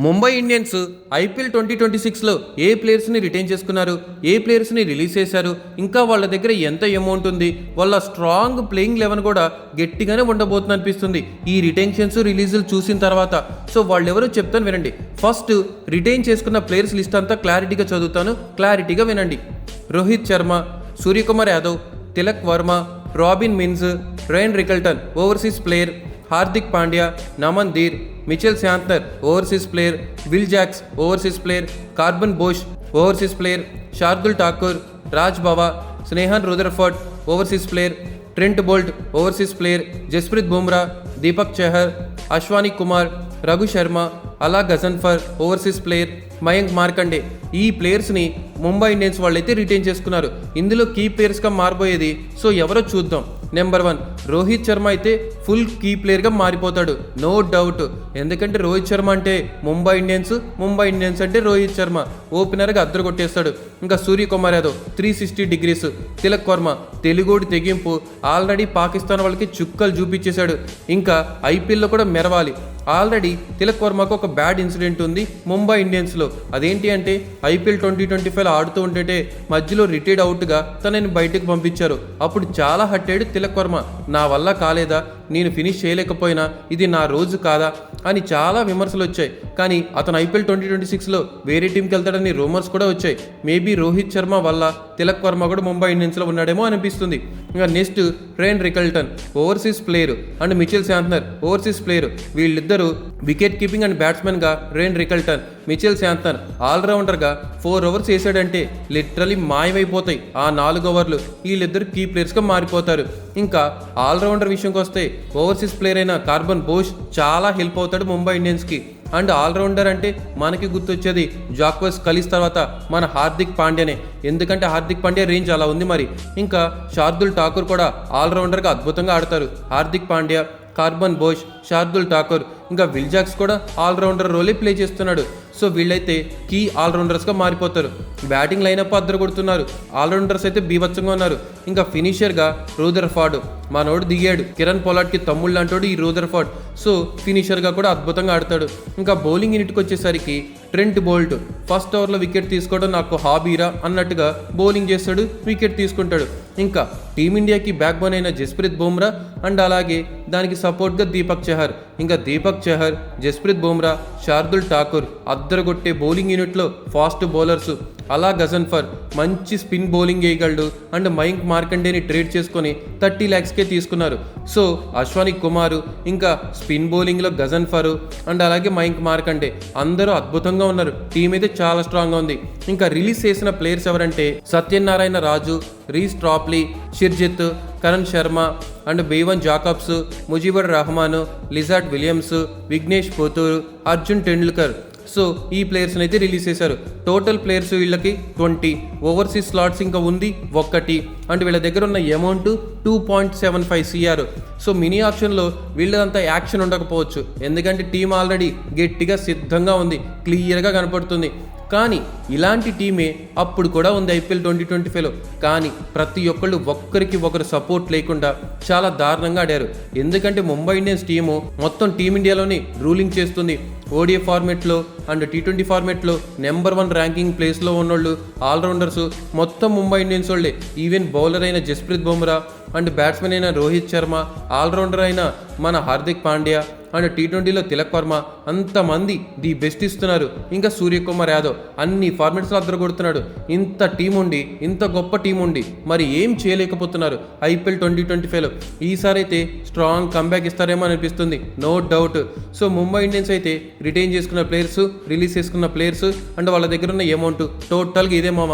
Mumbai Indians IPL twenty twenty సిక్స్లో ఏ ప్లేయర్స్ని retain చేసుకున్నారు ఏ ప్లేయర్స్ని రిలీజ్ చేశారు ఇంకా వాళ్ళ దగ్గర ఎంత అమౌంట్ ఉంది వాళ్ళ స్ట్రాంగ్ ప్లేయింగ్ లెవెన్ కూడా గట్టిగానే ఉండబోతుంది అనిపిస్తుంది. ఈ రిటెన్షన్స్ రిలీజులు చూసిన తర్వాత. సో వాళ్ళెవరో చెప్తాను వినండి. ఫస్ట్ రిటైన్ చేసుకున్న ప్లేయర్స్ లిస్ట్ అంతా క్లారిటీగా చదువుతాను. క్లారిటీగా వినండి. Rohit Sharma Suryakumar Yadav Tilak Varma Robin Minz Ryan Rickelton overseas player Hardik Pandya Naman Dhir Mitchell Santner overseas player Will Jacks overseas player Corbin Bosch overseas player Shardul Thakur Raj Bawa Sherfane Rutherford overseas player Trent Boult overseas player Jasprit Bumrah Deepak Chahar Ashwani Kumar Raghu Sharma Allah Ghazanfar overseas player Mayank Markande. ఈ ప్లేయర్స్ని Mumbai Indians వాళ్ళైతే retain చేసుకున్నారు. ఇందులో key ప్లేయర్స్గా మారిపోయేది so ఎవరో చూద్దాం. Number one Rohit Sharma అయితే full key ప్లేయర్గా మారిపోతాడు. No doubt ఎందుకంటే రోహిత్ శర్మ అంటే ముంబై ఇండియన్స్ ముంబై ఇండియన్స్ అంటే రోహిత్ శర్మ. ఓపెనర్గా అద్దరు కొట్టేస్తాడు. ఇంకా Suryakumar Yadav three sixty degrees Tilak Varma తెలుగోడి తెగింపు. ఆల్రెడీ పాకిస్తాన్ వాళ్ళకి చుక్కలు చూపించేశాడు. ఇంకా ఐపీఎల్లో కూడా మెరవాలి. ఆల్రెడీ తిలక్ వర్మకు ఒక బ్యాడ్ ఇన్సిడెంట్ ఉంది ముంబై ఇండియన్స్లో. అదేంటి అంటే ఐపీఎల్ ట్వంటీ ట్వంటీ ఫైవ్ ఆడుతూ ఉండేటే మధ్యలో రిటైర్డ్ అవుట్గా తనని బయటకు పంపించారు. అప్పుడు చాలా హట్టాడు తిలక్ వర్మ నా వల్ల కాలేదా? నేను ఫినిష్ చేయలేకపోయినా ఇది నా రోజు కాదా అని చాలా విమర్శలు వచ్చాయి. కానీ అతను ఐపీఎల్ ట్వంటీ ట్వంటీ సిక్స్లో వేరే టీంకి వెళ్తాడని రూమర్స్ కూడా వచ్చాయి. మేబీ రోహిత్ శర్మ వల్ల తిలక్ వర్మ కూడా ముంబై ఇండియన్స్లో ఉన్నాడేమో అనిపిస్తుంది. ఇంకా next train Rickelton overseas player and Mitchell Santner overseas player వీళ్ళిద్దరూ వికెట్ కీపింగ్ అండ్ బ్యాట్స్మెన్గా రేన్ రికల్టన్ మిచెల్ శాంతన్ ఆల్రౌండర్గా ఫోర్ ఓవర్స్ వేసాడంటే లిటరలీ మాయమైపోతాయి. ఆ నాలుగు ఓవర్లు వీళ్ళిద్దరు కీ ప్లేయర్స్గా మారిపోతారు. ఇంకా ఆల్రౌండర్ విషయంకి వస్తే ఓవర్సీస్ ప్లేయర్ అయిన కార్బన్ బోష్ చాలా హెల్ప్ అవుతాడు ముంబై ఇండియన్స్కి. అండ్ ఆల్రౌండర్ అంటే మనకి గుర్తొచ్చేది జాక్వెస్ కలిస్ తర్వాత మన హార్దిక్ పాండ్యనే. ఎందుకంటే హార్దిక్ పాండ్యా రేంజ్ అలా ఉంది మరి. ఇంకా శార్దుల్ ఠాకూర్ కూడా ఆల్రౌండర్గా అద్భుతంగా ఆడతారు. హార్దిక్ పాండ్యా కార్బన్ బోష్ శార్దుల్ ఠాకూర్ ఇంకా విల్జాక్స్ కూడా ఆల్రౌండర్ రోలే ప్లే చేస్తున్నాడు. సో వీళ్ళైతే కీ ఆల్రౌండర్స్గా మారిపోతారు. బ్యాటింగ్ లైనప్ అద్దరు కొడుతున్నారు. ఆల్రౌండర్స్ అయితే బీభత్సంగా ఉన్నారు. ఇంకా ఫినిషర్గా రూదర్ ఫార్డ్ మనోడు దిగాడు. కిరణ్ పొలాట్కి తమ్ముళ్ళు అంటాడు ఈ రూదర్ ఫార్డ్ సో ఫినిషర్గా కూడా అద్భుతంగా ఆడతాడు. ఇంకా బౌలింగ్ యూనిట్కి వచ్చేసరికి ట్రెంట్ బోల్ట్ ఫస్ట్ ఓవర్లో వికెట్ తీసుకోవడం నాకు హాబీరా అన్నట్టుగా బౌలింగ్ చేస్తాడు వికెట్ తీసుకుంటాడు. ఇంకా టీమిండియాకి బ్యాక్ బోన్ అయిన జస్ప్రీత్ బుమ్రా అండ్ అలాగే దానికి సపోర్ట్గా దీపక్ చహర్. ఇంకా దీపక్ చహర్ జస్ప్రీత్ బుమ్రా శార్దుల్ ఠాకూర్ అద్దరగొట్టే బౌలింగ్ యూనిట్లో ఫాస్ట్ బౌలర్స్ అలా గజన్ఫర్ మంచి స్పిన్ బౌలింగ్ వేయగలడు అండ్ మయంక్ మార్కండేని ట్రేడ్ చేసుకొని థర్టీ ల్యాక్స్కే తీసుకున్నారు. సో అశ్వాని కుమారు ఇంకా స్పిన్ బౌలింగ్లో గజన్ఫర్ అండ్ అలాగే మయంక్ మార్కండే అందరూ అద్భుతంగా ఉన్నారు. టీం అయితే చాలా స్ట్రాంగ్గా ఉంది. ఇంకా రిలీజ్ చేసిన ప్లేయర్స్ ఎవరంటే Satyanarayana Raju Reece Topley Shrijith Karan Sharma and Bevon Jacobs Mujeebur Rahman Lizaad Williams Vignesh Puthur Arjun Tendulkar. So ఈ ప్లేయర్స్ని అయితే రిలీజ్ చేశారు. టోటల్ ప్లేయర్స్ వీళ్ళకి ట్వంటీ ఓవర్సీస్ స్లాట్స్ ఇంకా ఉంది ఒక్కటి. అండ్ వీళ్ళ దగ్గర ఉన్న amount two point seven five CR so mini ఆప్షన్లో వీళ్ళదంతా యాక్షన్ ఉండకపోవచ్చు. ఎందుకంటే టీం ఆల్రెడీ గట్టిగా సిద్ధంగా ఉంది క్లియర్గా కనపడుతుంది. కానీ ఇలాంటి టీమే అప్పుడు కూడా ఉంది ఐపీఎల్ ట్వంటీ ట్వంటీ ఫైవ్లో. కానీ ప్రతి ఒక్కళ్ళు ఒక్కరికి ఒకరు సపోర్ట్ లేకుండా చాలా దారుణంగా ఆడారు. ఎందుకంటే ముంబై ఇండియన్స్ టీము మొత్తం టీమిండియాలోనే రూలింగ్ చేస్తుంది. ఓడిఏ ఫార్మెట్లో అండ్ టీ ట్వంటీ ఫార్మెట్లో నెంబర్ వన్ ర్యాంకింగ్ ప్లేస్లో ఉన్నోళ్ళు ఆల్రౌండర్స్ మొత్తం ముంబై ఇండియన్స్ వాళ్ళే. ఈవెన్ బౌలర్ అయిన జస్ప్రీత్ బుమ్రా అండ్ బ్యాట్స్మెన్ అయిన రోహిత్ శర్మ ఆల్రౌండర్ అయిన మన హార్దిక్ పాండ్యా అండ్ టీ ట్వంటీలో తిలక్ వర్మ అంతమంది ది బెస్ట్ ఇస్తున్నారు. ఇంకా సూర్యకుమార్ యాదవ్ అన్ని ఫార్మాట్స్లో అద్దరు కొడుతున్నాడు ఇంత టీం ఉండి ఇంత గొప్ప టీం ఉండి మరి ఏం చేయలేకపోతున్నారు ఐపీఎల్ ట్వంటీ ట్వంటీ ఫైవ్లో. ఈసారి అయితే స్ట్రాంగ్ కంబ్యాక్ ఇస్తారేమో అనిపిస్తుంది. No doubt. So Mumbai Indians అయితే రిటైన్ చేసుకున్న ప్లేయర్స్ రిలీజ్ చేసుకున్న ప్లేయర్స్ అండ్ వాళ్ళ దగ్గర ఉన్న అమౌంట్ టోటల్గా ఇదే మామ.